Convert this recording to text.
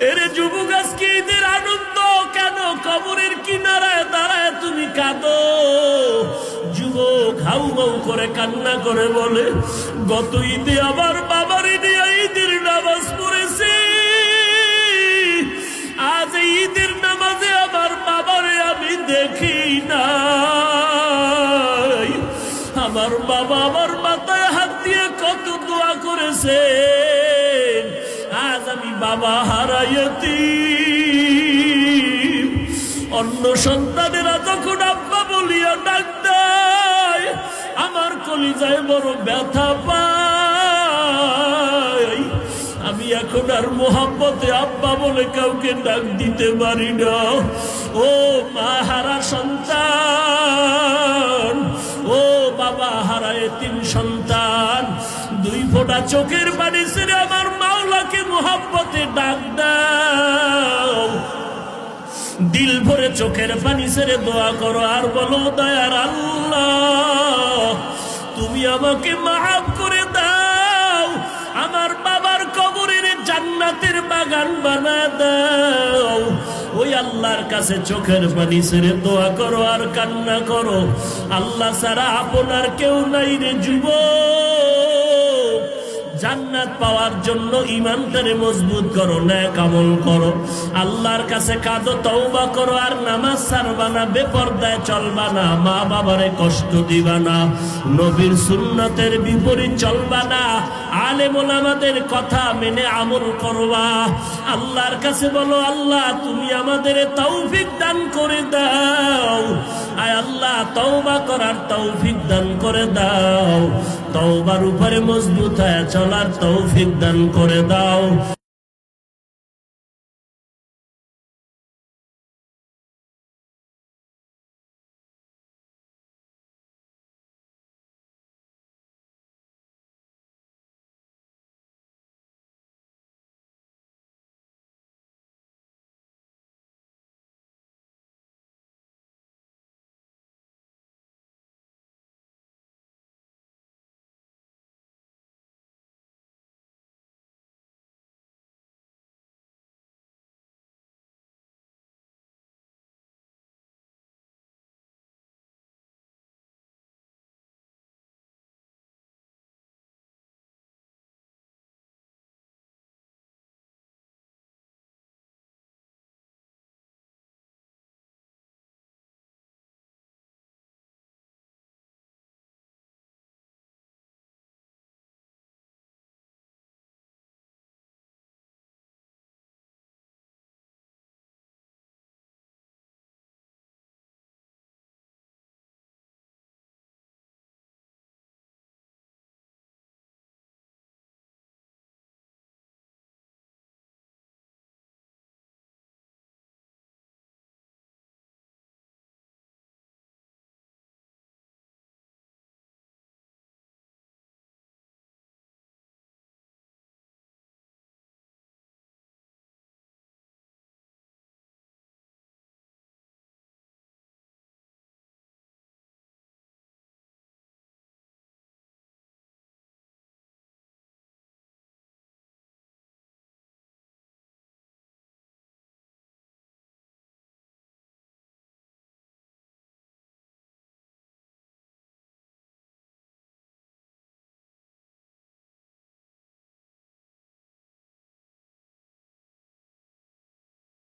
এরে যুবক আজকে ঈদের আনন্দ, কেন কবরের কিনারায় দাঁড়ায় তুমি কাঁদো? যুবক হাউ হাউ করে কান্না করে বলে, গত ঈদে আমার বাবার নিয়ে ঈদের নামাজ পড়েছে। আজ ঈদের নামাজে আমার বাবারে আমি দেখি না আমার বাবা আমার মাথায় হাত দিয়ে কত দোয়া করেছে। বাবা হারাইতি অন্য সন্তানেরা যখন আব্বা বলিয়া ডাক দেয়, আমার কলিজায় বড় ব্যথা পায়। আমি এখন আর মোহাম্মতে আব্বা বলে কাউকে ডাক দিতে পারি না। ও মা হারা সন্তান, ও বাবা হারায় তিন সন্তান ফোঁটা চোখের পানি ছেড়ে আমার মাওলাকে মোহাম্মতে ডাক দাও। দিল ভরে চোখের পানি ছেড়ে দোয়া করো আর বলো, দয়ার আল্লাহ, তুমি আমাকে মাফ করে দাও। আমার বাবার কবরের জান্নাতের বাগান বানা দাও। ওই আল্লাহর কাছে চোখের পানি ছেড়ে দোয়া করো আর কান্না করো। আল্লাহ ছাড়া আপনার কেউ নাই রে যুবক। জান্নাত পাওয়ার জন্য ইমানটারে মজবুত করো ন্যায় কামল করো। আল্লাহর কাছে কাঁদো, তওবা করো, আর নামাজ ছাড়বা না, বেপর্দায় চলবা না মা বাবারে কষ্ট দিবা না, নবীর সুন্নতের বিপরীত চলবা না আলেম আমাদের কথা মেনে আমল করবা। আল্লাহর কাছে বলো, আল্লাহ, তুমি আমাদের তৌফিক দান করে দাও। আয় আল্লাহ, তওবা করার তৌফিক দান করে দাও। তওবার উপরে মজবুত হয়ে চলার তৌফিক দান করে দাও।